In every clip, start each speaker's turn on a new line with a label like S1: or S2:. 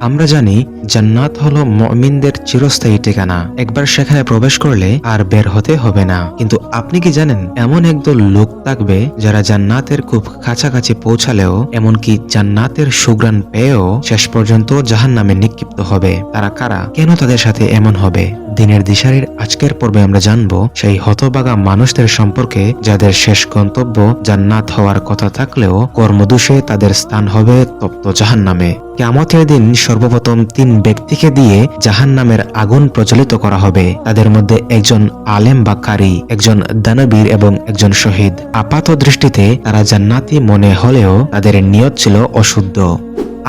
S1: আমরা জানি জান্নাত হলো মমিনদের চিরস্থায়ী ঠিকানা। একবার সেখানে প্রবেশ করলে আর বের হতে হবে না। কিন্তু আপনি কি জানেন, এমন একদল লোক থাকবে যারা জান্নাতের খুব কাছাকাছি পৌঁছালেও, এমনকি জান্নাতের সুগ্রাণ পেয়েও শেষ পর্যন্ত জাহান নামে নিক্ষিপ্ত হবে। তারা কারা? কেন তাদের সাথে এমন হবে? দিনের দিশারির আজকের পর্বে আমরা জানব সেই হতবাগা মানুষদের সম্পর্কে, যাদের শেষ গন্তব্য জান্নাত হওয়ার কথা থাকলেও কর্মদোষে তাদের স্থান হবে তপ্ত জাহান নামে কেমতের দিন সর্বপ্রথম তিন ব্যক্তিকে দিয়ে জাহান নামের আগুন প্রচলিত করা হবে। তাদের মধ্যে একজন আলেম বা কারি একজন দানবীর এবং একজন শহীদ। আপাত দৃষ্টিতে তারা জান্নাতি মনে হলেও তাদের নিয়ত ছিল অশুদ্ধ।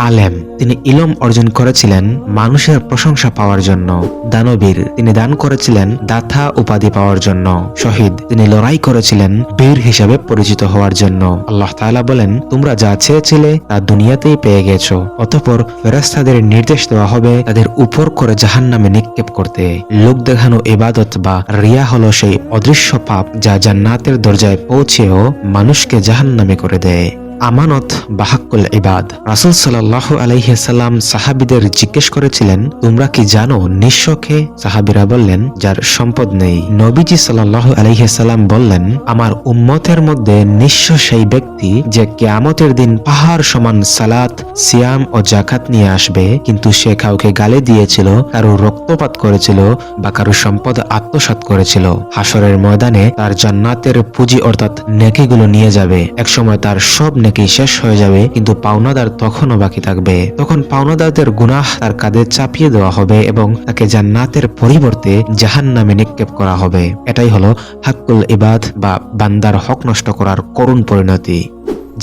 S1: আলেম। তিনি ইলম অর্জন করেছিলেন মানুষের প্রশংসা পাওয়ার জন্য। দানবীর, তিনি দান করেছিলেন দাথা উপাধি পাওয়ার জন্য। শহীদ, তিনি লড়াই করেছিলেন বীর হিসাবে পরিচিত হওয়ার জন্য। আল্লাহ তাআলা বলেন, তোমরা যা চেয়েছিলে তা দুনিয়াতেই পেয়ে গেছো। অতঃপর ফেরাস্তাদের নির্দেশ দেওয়া হবে তাদের উপর করে জাহান নামে নিক্ষেপ করতে। লোক দেখানো এবাদত বা রিয়া হলো সেই অদৃশ্য পাপ যা জান্নাতের দরজায় পৌঁছেও মানুষকে জাহান নামে করে দেয়। আমানত বাহাক্কুল ইবাদ। রাসুল সাল্লাহ আলাইসাল্লাম সাহাবিদের জিজ্ঞেস করেছিলেন, তোমরা কি জানো নিঃস্বকে সাহাবিরা বললেন, যার সম্পদ নেই। নবীজি সাল্লাহ আলাইসাল্লাম বললেন, আমার উম্মতের মধ্যে নিঃস্ব সেই ব্যক্তি যে কেয়ামতের দিন পাহাড় সমান সালাত, সিয়াম ও জাকাত নিয়ে আসবে, কিন্তু সে কাউকে গালে দিয়েছিল, কারও রক্তপাত করেছিল বা কারও সম্পদ আত্মসাৎ করেছিল। হাসরের ময়দানে তার জান্নাতের পুঁজি অর্থাৎ নেকিগুলো নিয়ে যাবে। একসময় তার সব নেকি শেষ হয়ে যাবে, কিন্তু পাওনাদার তখনও বাকি থাকবে। তখন পাওনাদারদের গুনাহ তার কাঁধে চাপিয়ে দেওয়া হবে এবং তাকে জান্নাতের পরিবর্তে জাহান নামে নিক্ষেপ করা হবে। এটাই হলো হাক্কুল ইবাদ বা বান্দার হক নষ্ট করার করুণ পরিণতি।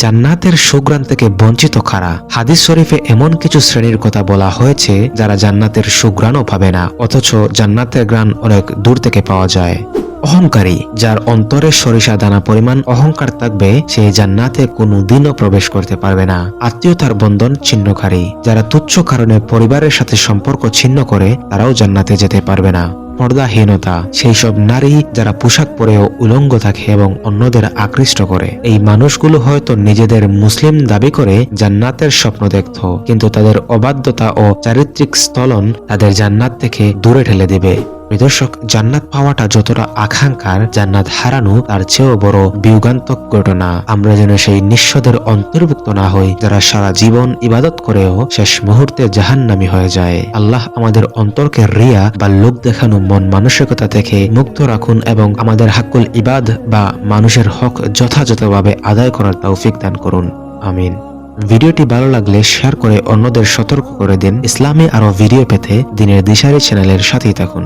S1: জান্নাতের সুগ্রাণ থেকে বঞ্চিত খারা হাদিস শরীফে এমন কিছু শ্রেণির কথা বলা হয়েছে, যারা জান্নাতের সুগ্রাণও পাবে না, অথচ জান্নাতের গ্রাণ অনেক দূর থেকে পাওয়া যায়। অহংকারী, যার অন্তরে সরিষা দানা পরিমাণ অহংকার থাকবে, সে জান্নাতে কোনো দিনও প্রবেশ করতে পারবে না। আত্মীয়তার বন্ধন ছিন্নকারী, যারা তুচ্ছ কারণে পরিবারের সাথে সম্পর্ক ছিন্ন করে, তারাও জান্নাতে যেতে পারবে না। পর্দাহীনতা সেই সব নারী যারা পোশাক পরেও উলঙ্গ থাকে এবং অন্যদের আকৃষ্ট করে। এই মানুষগুলো হয়তো নিজেদের মুসলিম দাবি করে জান্নাতের স্বপ্ন দেখত, কিন্তু তাদের অবাধ্যতা ও চারিত্রিক স্থলন তাদের জান্নাত থেকে দূরে ঠেলে দিবে। দর্শক জান্নাত পাওয়াটা যতটা আকাঙ্ক্ষার, জান্নাত হারানো তার চেয়েও বড় বিয়োগান্তক ঘটনা। আমরা যেন সেই নিঃস্বদের অন্তর্ভুক্ত না হই, যারা সারা জীবন ইবাদত করেও শেষ মুহূর্তে জাহান্নামি হয়ে যায়। আল্লাহ আমাদের অন্তরকে রিয়া বা লোক দেখানো মন মানসিকতা থেকে মুক্ত রাখুন এবং আমাদের হাক্কুল ইবাদ বা মানুষের হক যথাযথভাবে আদায় করার তৌফিক দান করুন। আমিন। ভিডিওটি ভালো লাগলে শেয়ার করে অন্যদের সতর্ক করে দিন। ইসলামে আরও ভিডিও পেতে দিনের দিশারি চ্যানেলের সাথেই থাকুন।